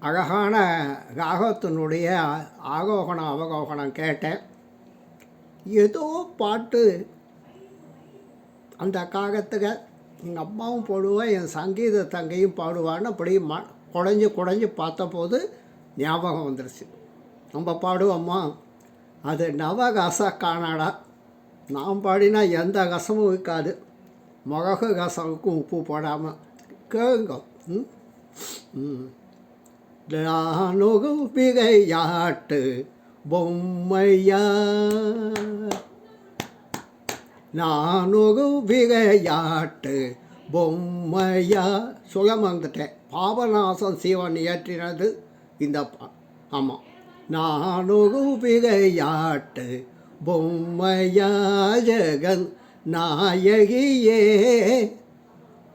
அழகான ராகத்தினுடைய ஆரோகணம் அவரோகணம் கேட்டேன். ஏதோ பாட்டு அந்த காகத்துக்கு எங்கள் அம்மாவும் போடுவேன் என் சங்கீத தங்கையும் பாடுவான்னு அப்படி ம குடஞ்சி குடஞ்சி பார்த்தபோது ஞாபகம் வந்துருச்சு. நம்ம பாடுவோம்மா அது நவகச காணாடா. நான் பாடினா எந்த கசமும் இருக்காது. முககு கசமுக்கும் உப்பு போடாமல் கேளுங்க. ம். ம். நானொரு விளையாட்டு பொம்மையா. நானொரு விளையாட்டு பொம்மையா. சுகம் வந்துட்டேன் பாபநாசம் சிவன் இயற்றினது இந்த பா ஆமாம் நானொரு விளையாட்டு பொம்மையா. ஜெகன் நாயகியே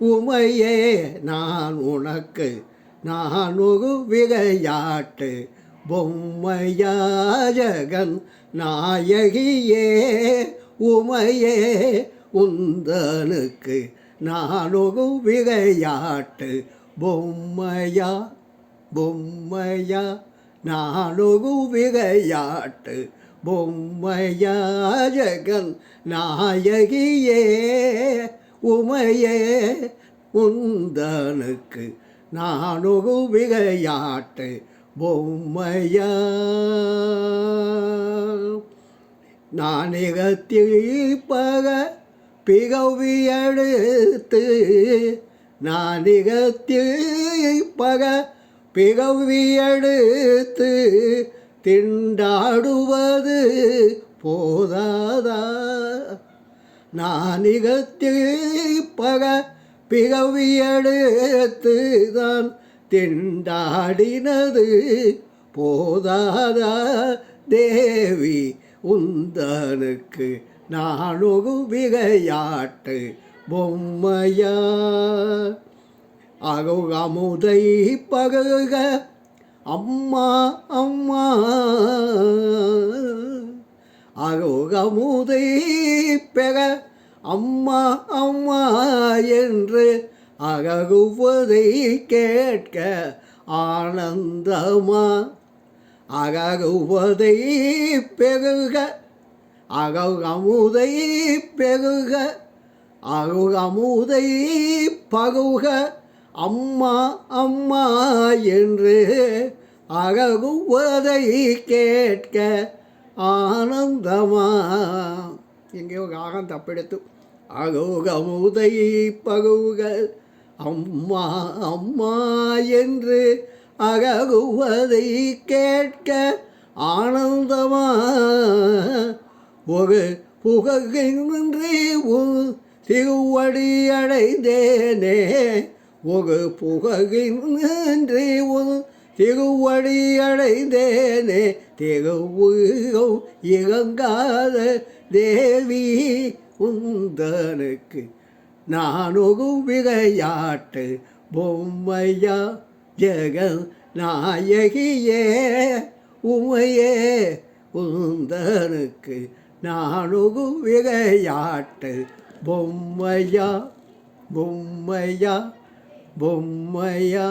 உமையே நான் உனக்கு நானுகு விகையாட்டு பொம்மையா ஜகன் நாயகியே உமையே உந்தனுக்கு நானுகு விகையாட்டு பொம்மையா பொம்மையா நானுகு விகையாட்டு பொம்மையா ஜகன் நாயகியே உமையே உந்தனுக்கு நானொரு விகையாட்டு பொம்மையா. நாணிகத்தில் பிகவியெடுத்து நாணிகத்தில் பிகவியெடுத்து திண்டாடுவது போதாதா. நாணிகத்தில் பக திண்டாடினது. போதாதா தேவி உந்தனுக்கு நானொரு விளையாட்டு பொம்மையா? அமுதை பகக அம்மா அம்மா. அமுதை பெக அம்மா அம்மா. அககுவதை கேட்க ஆனந்தமா? அககுவதை பெருக அகமுதை பெருக அகமுதை பகுக அம்மா அம்மா என்று அககுவதை கேட்க ஆனந்தமா எங்கேயோ ராகம் தப்பெடுத்து. அகோகமுதை பகுகள் அம்மா அம்மா என்று அககுவதை கேட்க ஆனந்தமா? ஒரு புககின்றி திருவடி அடைந்தேனே. ஒரு புககின்றி திருவடி அடைந்தேனே. திருவுகம் இறங்காத தேவி உந்தனுக்கு நானுகும் விளையாட்டு பொம்மையா ஜெகன் நாயகியே உமையே உந்தனுக்கு நானுகும் விளையாட்டு பொம்மையா பொம்மையா பொம்மையா.